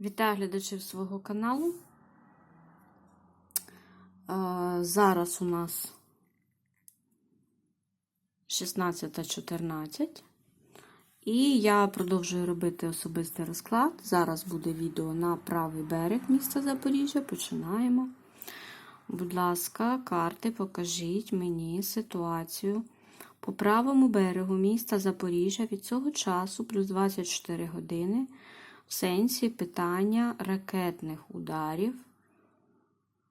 Вітаю глядачів свого каналу. Е, Зараз у нас 16.14. І я продовжую робити особистий розклад. Зараз буде відео на правий берег міста Запоріжжя. Починаємо. Будь ласка, карти, покажіть мені ситуацію по правому берегу міста Запоріжжя від цього часу плюс 24 години в сенсі питання ракетних ударів,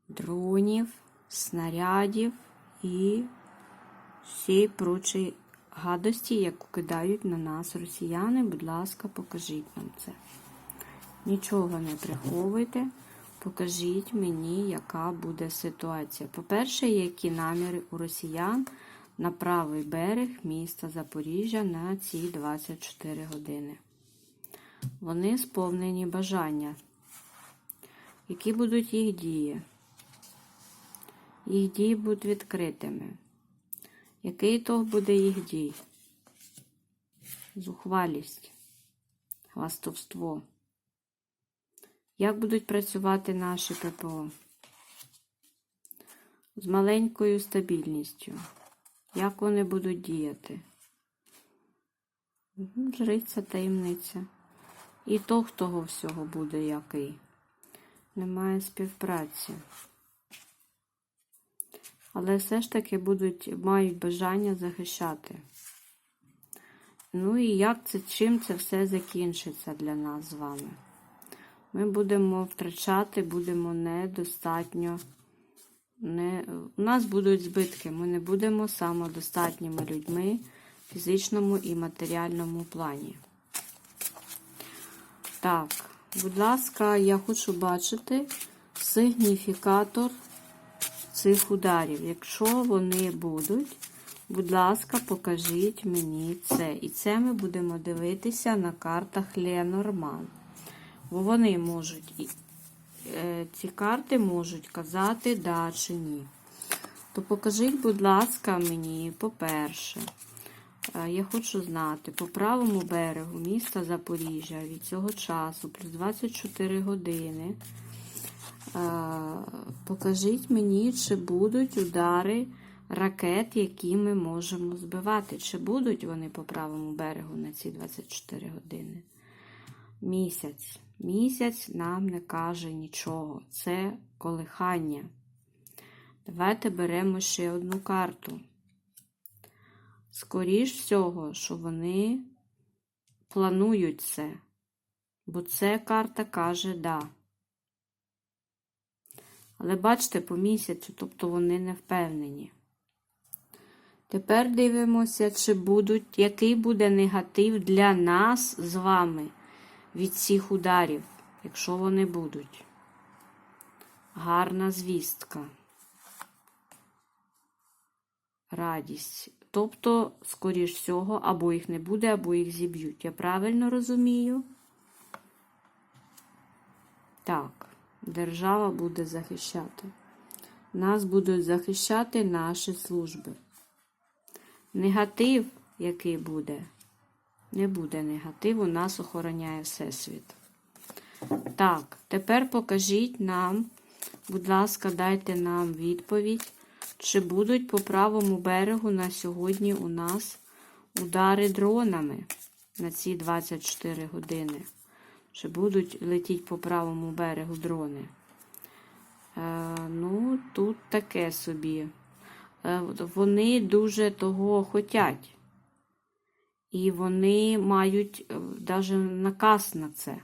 дронів, снарядів і всієї прочої гадості, яку кидають на нас росіяни. Будь ласка, покажіть нам це. Нічого не приховуйте. Покажіть мені, яка буде ситуація. По-перше, які наміри у росіян на правий берег міста Запоріжжя на ці 24 години. Вони сповнені бажання. Які будуть їх дії? Їх дії будуть відкритими. Який ітог буде їх дій? Зухвалість, хвастовство. Як будуть працювати наші ППО? З маленькою стабільністю. Як вони будуть діяти? Жриця таємниця. І то, того всього буде який. Немає співпраці. Але все ж таки будуть, мають бажання захищати. Ну і як це, чим це все закінчиться для нас з вами? Ми будемо втрачати, будемо недостатньо. Не, У нас будуть збитки, ми не будемо самодостатніми людьми в фізичному і матеріальному плані. Так, будь ласка, я хочу бачити сигніфікатор цих ударів. Якщо вони будуть, будь ласка, покажіть мені це. І це ми будемо дивитися на картах Ленорман. Бо вони можуть, ці карти можуть казати да чи ні. То покажіть, будь ласка, мені, по-перше, я хочу знати, по правому берегу міста Запоріжжя від цього часу, плюс 24 години. Покажіть мені, чи будуть удари ракет, які ми можемо збивати. Чи будуть вони по правому берегу на ці 24 години? Місяць. Місяць нам не каже нічого. Це колихання. Давайте беремо ще одну карту. Скоріш всього, що вони планують це, бо це карта каже да. Але бачите, по місяцю, тобто вони не впевнені. Тепер дивимося, чи будуть, який буде негатив для нас з вами від цих ударів, якщо вони будуть. Гарна звістка. Радість. Тобто, скоріш всього, або їх не буде, або їх зіб'ють. Я правильно розумію? Так, держава буде захищати. Нас будуть захищати наші служби. Негатив, який буде, не буде негативу, нас охороняє Всесвіт. Так, тепер покажіть нам, будь ласка, дайте нам відповідь. Чи будуть по правому берегу на сьогодні у нас удари дронами на ці 24 години? Чи будуть летіти по правому берегу дрони? Е, ну, тут таке собі. Е, вони дуже того хотять. І вони мають навіть наказ на це.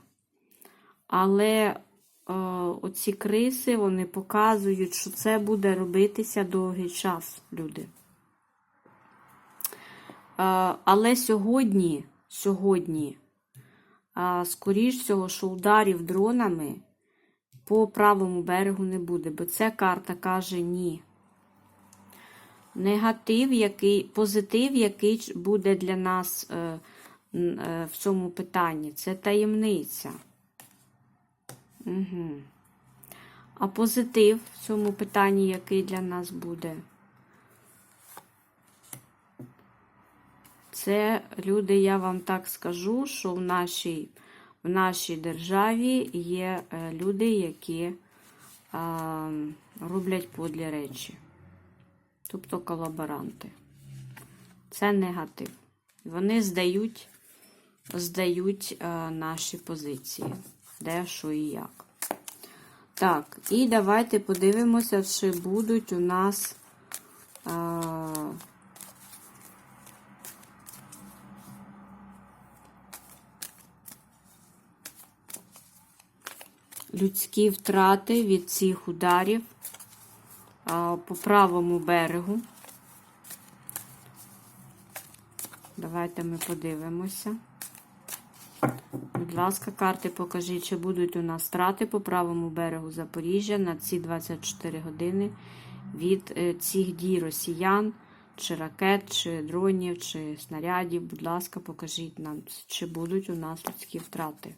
Але оці криси, вони показують, що це буде робитися довгий час, люди. Але сьогодні, сьогодні, скоріш всього, що ударів дронами по правому берегу не буде, бо ця карта каже ні. Негатив, який, позитив, який буде для нас е, е, в цьому питанні, це таємниця. Угу. А позитив в цьому питанні, який для нас буде? Це люди, я вам так скажу, що в нашій в нашій державі є е, люди, які е, роблять подлі речі, тобто колаборанти. Це негатив. Вони здають, здають е, наші позиції, де, що і як. Так, і давайте подивимося, чи будуть у нас. е, людські втрати від цих ударів а, по правому берегу. Давайте ми подивимося. Будь ласка, карти покажіть, чи будуть у нас втрати по правому берегу Запоріжжя на ці 24 години від е, цих дій росіян, чи ракет, чи дронів, чи снарядів. Будь ласка, покажіть нам, чи будуть у нас людські втрати.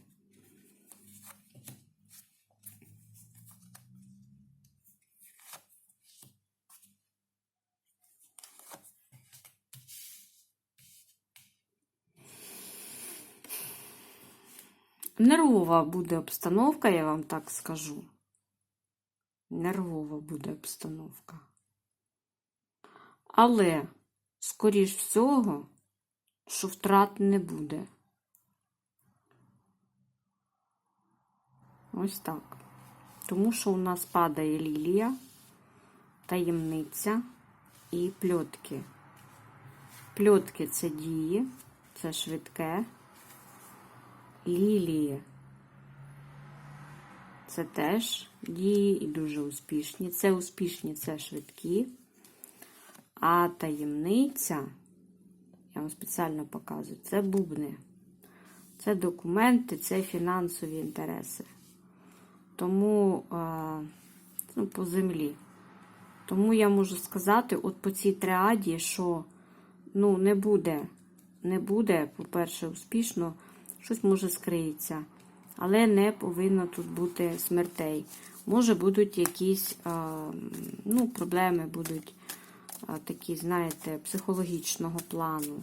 Нервова буде обстановка, я вам так скажу. Нервова буде обстановка. Але, скоріш всього, що втрат не буде. Ось так. Тому що у нас падає лілія, таємниця і пльотки. Пльотки це дії, це швидке. Лілії. Це теж дії і дуже успішні. Це успішні, це швидкі. А таємниця, я вам спеціально показую, це бубни. Це документи, це фінансові інтереси. Тому ну, по землі. Тому я можу сказати, от по цій триаді, що ну, не буде, не буде, по-перше, успішно щось може скриється. Але не повинно тут бути смертей. Може, будуть якісь ну, проблеми, будуть такі, знаєте, психологічного плану.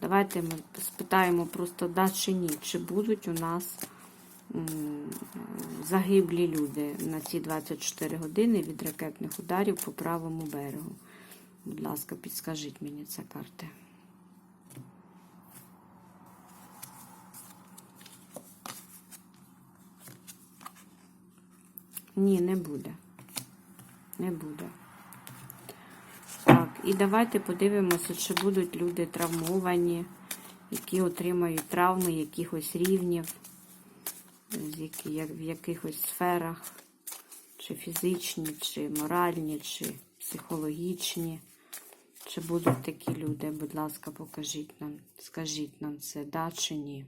Давайте ми спитаємо просто да чи ні, чи будуть у нас загиблі люди на ці 24 години від ракетних ударів по правому берегу. Будь ласка, підскажіть мені це карти. Ні, не буде. Не буде. Так, і давайте подивимося, чи будуть люди травмовані, які отримають травми якихось рівнів, в якихось сферах, чи фізичні, чи моральні, чи психологічні. Чи будуть такі люди? Будь ласка, покажіть нам, скажіть нам це, да чи ні.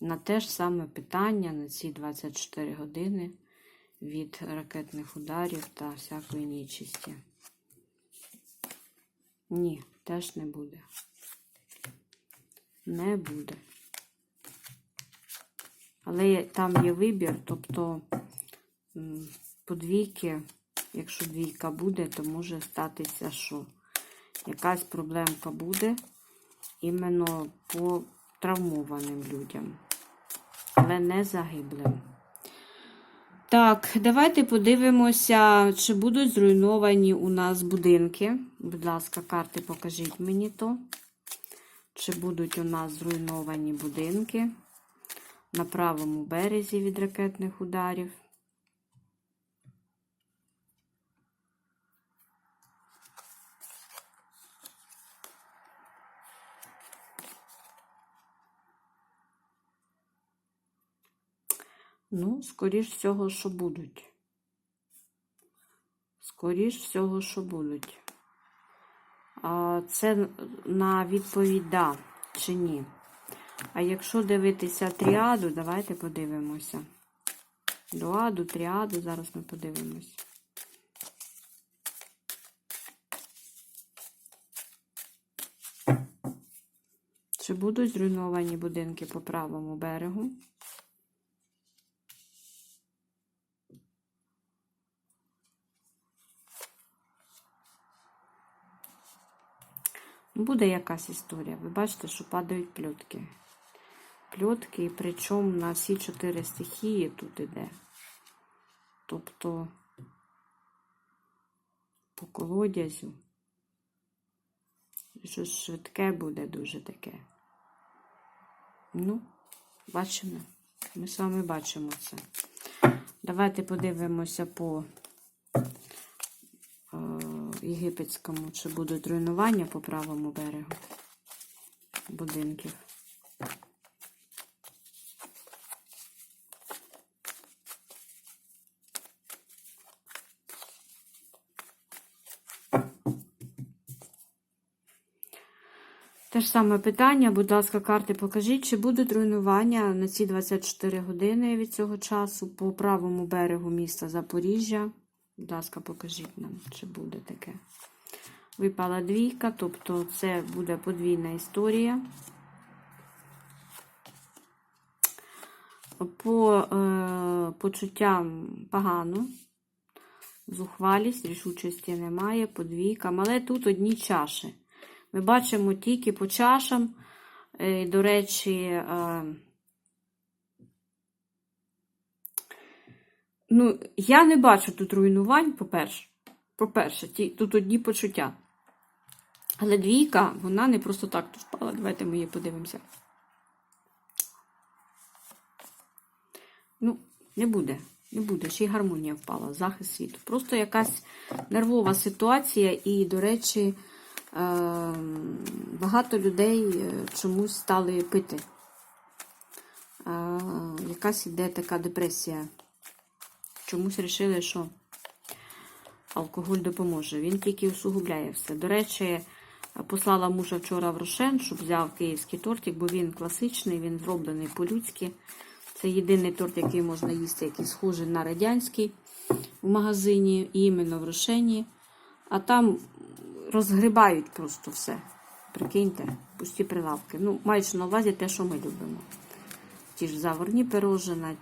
На те ж саме питання на ці 24 години від ракетних ударів та всякої нічисті. Ні, теж не буде. Не буде. Але там є вибір, тобто по двійки, якщо двійка буде, то може статися, що якась проблемка буде іменно по травмованим людям, але не загиблим. Так, давайте подивимося, чи будуть зруйновані у нас будинки. Будь ласка, карти покажіть мені то. Чи будуть у нас зруйновані будинки на правому березі від ракетних ударів. Ну, скоріш всього, що будуть. Скоріш всього, що будуть. Це на відповідь да чи ні. А якщо дивитися тріаду, давайте подивимося. Дуаду, тріаду, зараз ми подивимось. Чи будуть зруйновані будинки по правому берегу? Буде якась історія. Ви бачите, що падають плютки. перепльотки, і причому на всі чотири стихії тут іде. Тобто по колодязю. Щось швидке буде дуже таке. Ну, бачимо. Ми з вами бачимо це. Давайте подивимося по е, єгипетському, чи будуть руйнування по правому берегу будинків. Те ж саме питання, будь ласка, карти покажіть, чи будуть руйнування на ці 24 години від цього часу по правому берегу міста Запоріжжя. Будь ласка, покажіть нам, чи буде таке. Випала двійка, тобто це буде подвійна історія. По е, почуттям погано. Зухвалість, рішучості немає, подвійка. Але тут одні чаші. Ми бачимо тільки по чашам. Е, До речі, е, ну, я не бачу тут руйнувань, по-перше. По-перше, тут одні почуття. Але двійка, вона не просто так тут впала. Давайте ми її подивимося. Ну, не буде. Не буде. Ще й гармонія впала, захист світу. Просто якась нервова ситуація, і, до речі, е, багато людей е, чомусь стали пити. Е, Якась іде така депресія. Чомусь вирішили, що алкоголь допоможе. Він тільки усугубляє все. До речі, послала мужа вчора в Рошен, щоб взяв київський тортик, бо він класичний, він зроблений по-людськи. Це єдиний торт, який можна їсти, який схожий на радянський в магазині, і іменно в Рошені. А там розгрибають просто все. Прикиньте, пусті прилавки. Ну, маючи на увазі те, що ми любимо. Ті ж заварні пирожина,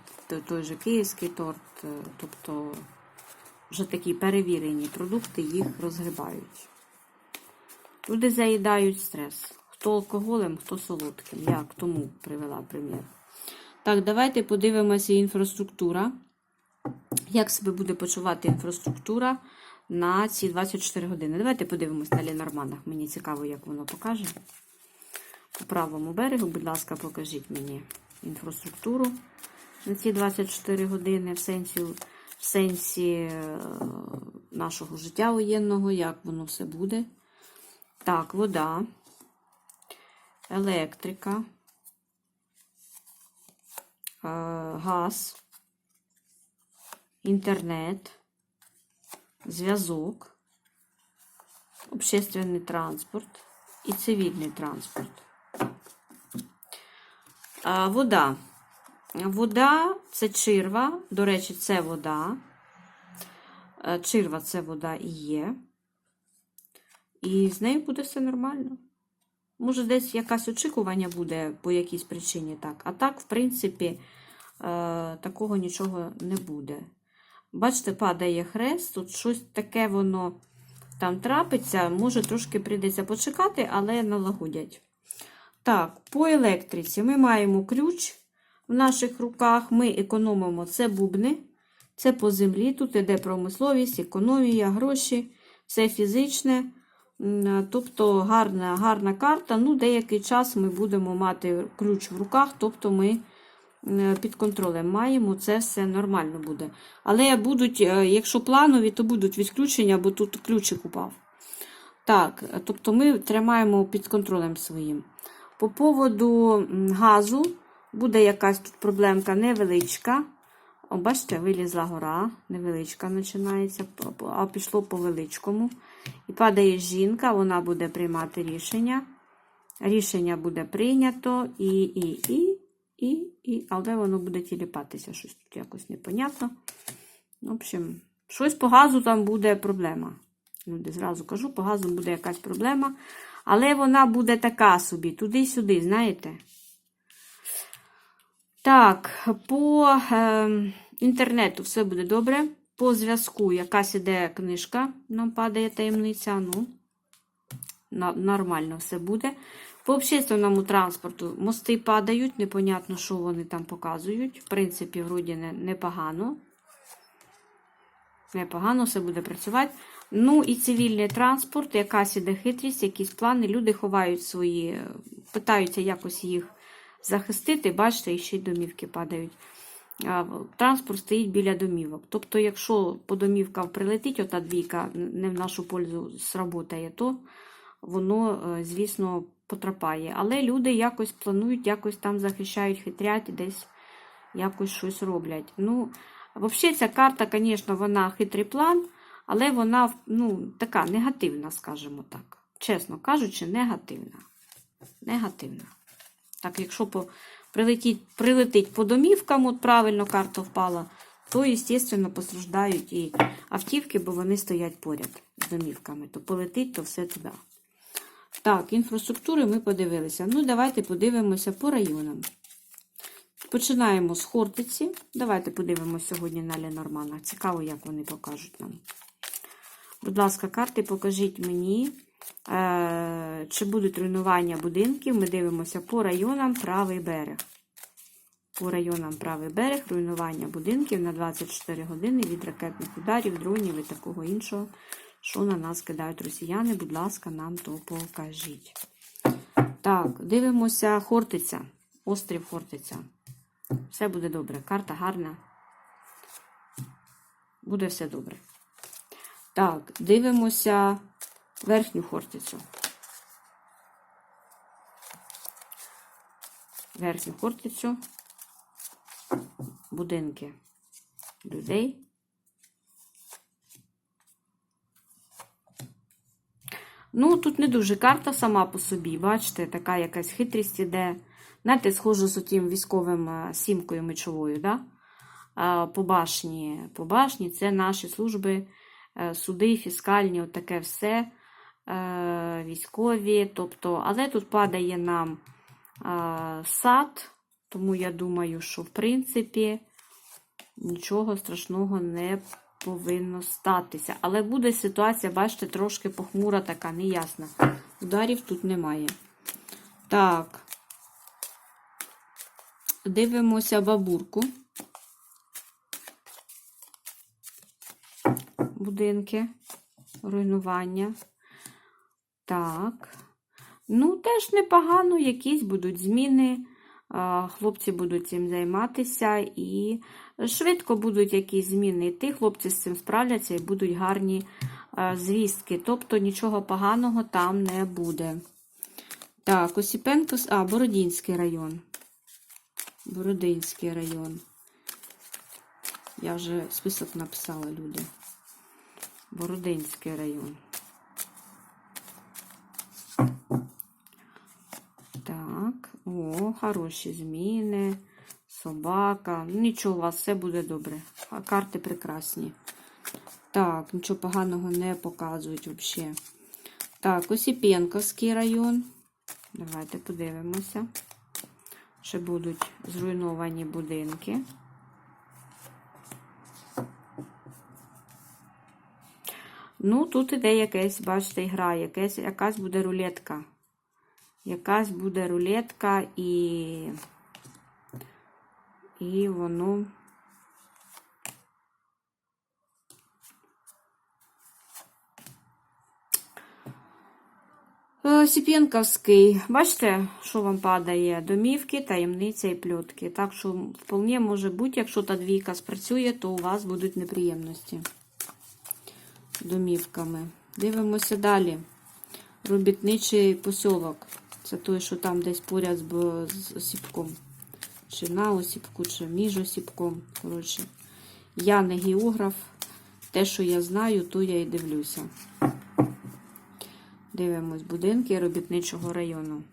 той, же київський торт, е, тобто вже такі перевірені продукти, їх розгрибають. Люди заїдають стрес. Хто алкоголем, хто солодким. Я к тому привела примір. Так, давайте подивимося інфраструктура. Як себе буде почувати інфраструктура на ці 24 години? Давайте подивимось на Ленорманах. Мені цікаво, як воно покаже. По правому берегу, будь ласка, покажіть мені інфраструктуру на ці 24 години в сенсі, в сенсі е, нашого життя воєнного, як воно все буде. Так, вода, електрика, е, газ, інтернет, зв'язок, общественний транспорт і цивільний транспорт. А, Вода. Вода це чирва. До речі, це вода. Е, Чирва це вода і є. І з нею буде все нормально. Може, десь якесь очікування буде по якійсь причині так. А так, в принципі, е, такого нічого не буде. Бачите, падає хрест, тут щось таке воно там трапиться. Може, трошки прийдеться почекати, але налагодять. Так, по електриці ми маємо ключ в наших руках. Ми економимо це бубни, це по землі. Тут іде промисловість, економія, гроші, все фізичне. Тобто гарна, гарна карта. Ну, деякий час ми будемо мати ключ в руках, тобто ми під контролем маємо, це все нормально буде. Але будуть, е, якщо планові, то будуть відключення, бо тут ключик упав. Так, тобто ми тримаємо під контролем своїм. По поводу газу буде якась тут проблемка невеличка. О, бачите, вилізла гора, невеличка починається, а пішло по величкому. І падає жінка, вона буде приймати рішення. Рішення буде прийнято, і, і, і, і, і, але воно буде тіліпатися, щось тут якось непонятно. В общем, щось по газу там буде проблема. Люди, зразу кажу, по газу буде якась проблема. Але вона буде така собі, туди-сюди, знаєте. Так, по е, інтернету все буде добре. По зв'язку якась іде книжка, нам падає таємниця. Ну, нормально все буде. По общественному транспорту мости падають, непонятно, що вони там показують. В принципі, вроді не, непогано. Непогано все буде працювати. Ну і цивільний транспорт, якась іде хитрість, якісь плани. Люди ховають свої, питаються якось їх захистити. Бачите, і ще й домівки падають. Транспорт стоїть біля домівок. Тобто, якщо по домівкам прилетить ота двійка, не в нашу пользу сработає, то воно, е, звісно, потрапає. Але люди якось планують, якось там захищають, хитрять, десь якось щось роблять. Ну, взагалі, ця карта, звісно, вона хитрий план, але вона ну, така негативна, скажімо так. Чесно кажучи, негативна. Негативна. Так, якщо по, прилетіть, прилетить по домівкам, от правильно карта впала, то, звісно, постраждають і автівки, бо вони стоять поряд з домівками. То полетить, то все туди. Так, інфраструктури ми подивилися. Ну, давайте подивимося по районам. Починаємо з Хортиці. Давайте подивимося сьогодні на Ленормана. Цікаво, як вони покажуть нам. Будь ласка, карти, покажіть мені, е, чи будуть руйнування будинків. Ми дивимося по районам правий берег. По районам правий берег, руйнування будинків на 24 години від ракетних ударів, дронів і такого іншого, що на нас кидають росіяни. Будь ласка, нам то покажіть. Так, дивимося Хортиця. Острів Хортиця. Все буде добре. Карта гарна. Буде все добре. Так, дивимося верхню Хортицю. Верхню Хортицю. Будинки людей. Ну, тут не дуже карта сама по собі, бачите, така якась хитрість іде. Знаєте, схоже з тим військовим е, сімкою мечовою, да? По башні. По башні це наші служби, суди, фіскальні, от таке все е, військові. Тобто, але тут падає нам е, сад, тому я думаю, що в принципі нічого страшного не повинно статися. Але буде ситуація, бачите, трошки похмура така, неясна. Ударів тут немає. Так. Дивимося бабурку. Будинки, руйнування. Так. Ну, теж непогано, якісь будуть зміни. Хлопці будуть цим займатися і швидко будуть якісь зміни йти. Хлопці з цим справляться і будуть гарні звістки. Тобто нічого поганого там не буде. Так, Осіпенко, а, Бородінський район. Бородинський район. Я вже список написала, люди. Бородинський район. Так, о, хороші зміни. Собака. Ну, Нічого, у вас все буде добре. А карти прекрасні. Так, нічого поганого не показують взагалі. Так, Осіпенковський район. Давайте подивимося. Ще будуть зруйновані будинки. Ну, тут іде якась, бачите, гра, якась, якась буде рулетка. Якась буде рулетка і. І воно. Сіп'янковський. Бачите, що вам падає? Домівки, таємниця і пльотки. Так що, вполне може бути, якщо та двійка спрацює, то у вас будуть неприємності домівками. Дивимося далі. Робітничий посілок. Це той, що там десь поряд з, осіпком. Чи на осіпку, чи між осіпком. Коротше, я не географ. Те, що я знаю, то я і дивлюся. Дивимось будинки робітничого району.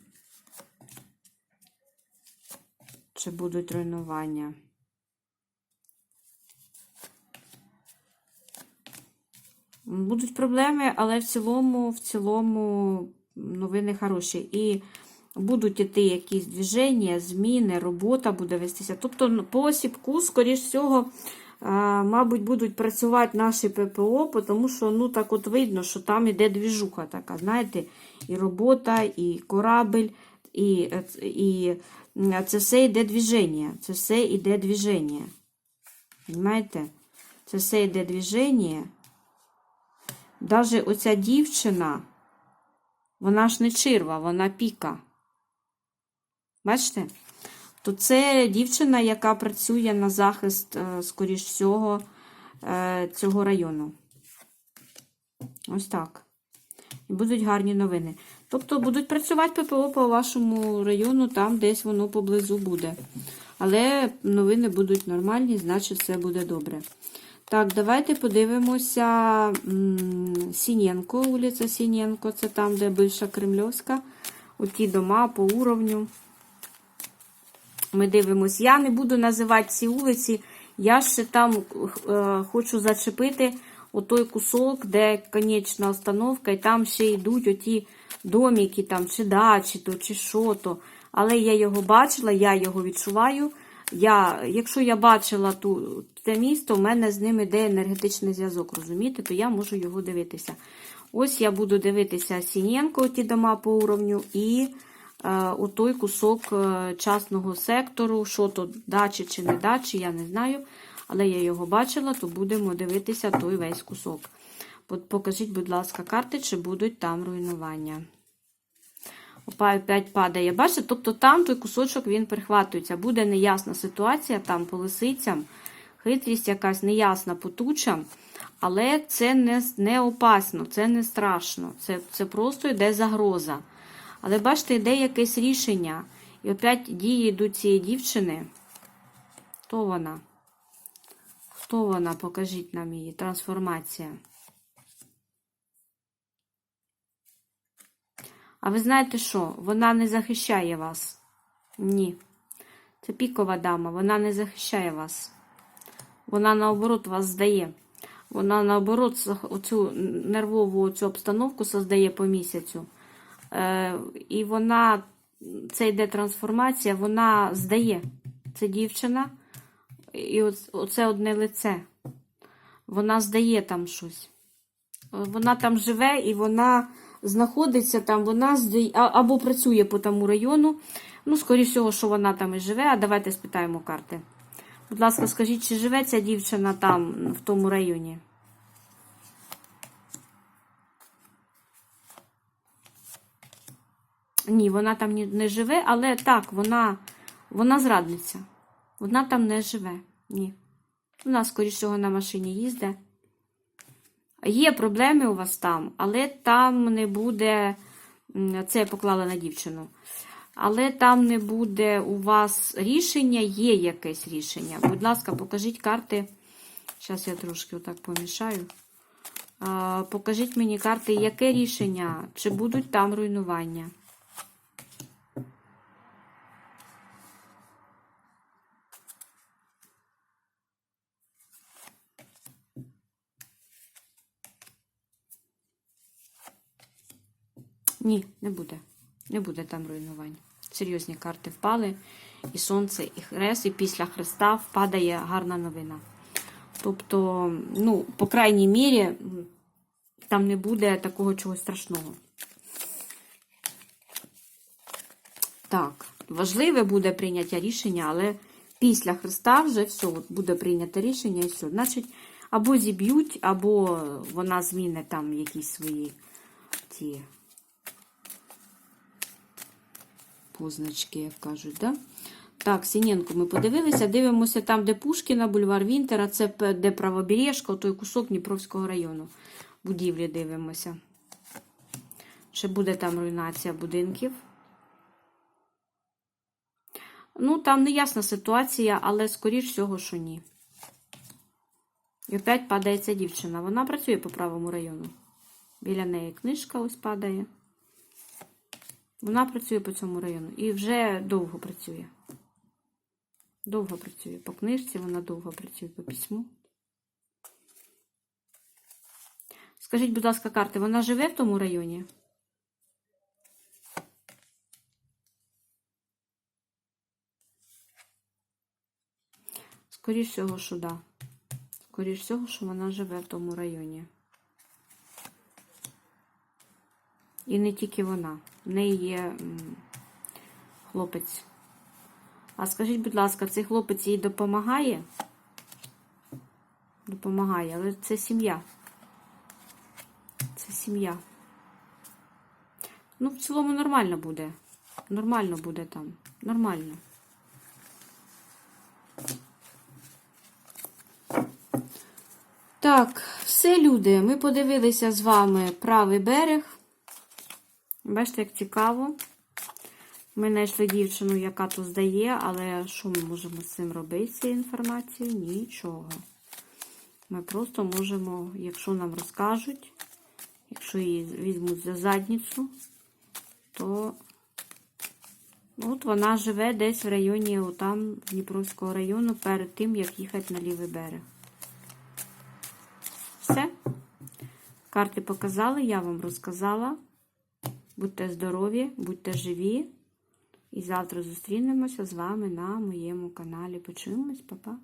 Чи будуть руйнування? Будуть проблеми, але в цілому, в цілому новини хороші. І будуть іти якісь движення, зміни, робота буде вестися. Тобто, ну, по осіпку, скоріш всього, мабуть, будуть працювати наші ППО, тому що ну, так от видно, що там іде двіжуха така, знаєте, і робота, і корабель, і, е, і це все йде движення. Це все йде. Понимаєте? Це все йде движення. Даже оця дівчина, вона ж не чирва, вона піка. Бачите? То це дівчина, яка працює на захист, е, скоріш всього, е, цього району. Ось так. І будуть гарні новини. Тобто будуть працювати ППО по вашому району, там десь воно поблизу буде. Але новини будуть нормальні, значить все буде добре. Так, давайте подивимося Сінєнко, вулиця Сінєнко, це там, де бивша Кремльовська. Оті дома по уровню. Ми дивимось. Я не буду називати ці вулиці. Я ще там е, хочу зачепити отой кусок, де конечна остановка, і там ще йдуть оті домики, там, чи дачі, то, чи що то. Але я його бачила, я його відчуваю. Я, Якщо я бачила ту, те місто, у мене з ним іде енергетичний зв'язок, розумієте, то я можу його дивитися. Ось я буду дивитися Сінєнко, ті дома по уровню, і е, отой кусок е, частного сектору, що то дачі чи не дачі, я не знаю. Але я його бачила, то будемо дивитися той весь кусок. От Покажіть, будь ласка, карти, чи будуть там руйнування. Опа, опять падає. Бачите, тобто там той кусочок він прихватується. Буде неясна ситуація там по лисицям, хитрість якась неясна потуча, але це не, не опасно, це не страшно. Це, це просто йде загроза. Але бачите, йде якесь рішення. І опять дії йдуть цієї дівчини. Хто вона? Хто вона? Покажіть нам її. Трансформація. А ви знаєте що? Вона не захищає вас. Ні. Це пікова дама, вона не захищає вас. Вона, наоборот, вас здає. Вона, наоборот, оцю нервову цю обстановку создає по місяцю. Е, І вона, це йде трансформація, вона здає. Це дівчина. І оце одне лице. Вона здає там щось. Вона там живе і вона знаходиться там, вона здає, або працює по тому району. Ну, скоріше всього, що вона там і живе. А давайте спитаємо карти. Будь ласка, скажіть, чи живе ця дівчина там, в тому районі? Ні, вона там не живе, але так, вона, вона зрадниця. Вона там не живе. Ні. Вона, скоріше всього, на машині їздить. Є проблеми у вас там, але там не буде. Це я поклала на дівчину. Але там не буде у вас рішення, є якесь рішення. Будь ласка, покажіть карти. Зараз я трошки отак помішаю. Покажіть мені карти, яке рішення? Чи будуть там руйнування? Ні, не буде. Не буде там руйнувань. Серйозні карти впали. І сонце, і хрест, і після хреста впадає гарна новина. Тобто, ну, по крайній мірі, там не буде такого чогось страшного. Так, важливе буде прийняття рішення, але після Христа вже все, от буде прийнято рішення і все. Значить, або зіб'ють, або вона зміни там якісь свої ті позначки, як кажуть, да? Так, Сіненко ми подивилися. Дивимося там, де Пушкіна, бульвар Вінтера, це де правобережка, той кусок Дніпровського району. Будівлі дивимося. Чи буде там руйнація будинків? Ну, там не ясна ситуація, але скоріш всього, що ні. І опять падає ця дівчина. Вона працює по правому району. Біля неї книжка ось падає. Вона працює по цьому району і вже довго працює. Довго працює. По книжці вона довго працює по письму. Скажіть, будь ласка, карти, вона живе в тому районі? Скоріше всього, що да. Скоріш всього, що вона живе в тому районі. І не тільки вона. В неї є хлопець. А скажіть, будь ласка, цей хлопець їй допомагає? Допомагає, але це сім'я. Це сім'я. Ну, в цілому нормально буде. Нормально буде там. Нормально. Так, все, люди. Ми подивилися з вами правий берег. Бачите, як цікаво. Ми знайшли дівчину, яка тут здає, але що ми можемо з цим робити, з цією інформацією? Нічого. Ми просто можемо, якщо нам розкажуть, якщо її візьмуть за задницю, то от вона живе десь в районі отам Дніпровського району перед тим, як їхати на лівий берег. Все. Карти показали, я вам розказала. Будьте здорові, будьте живі. І завтра зустрінемося з вами на моєму каналі. Почуємось, па-па.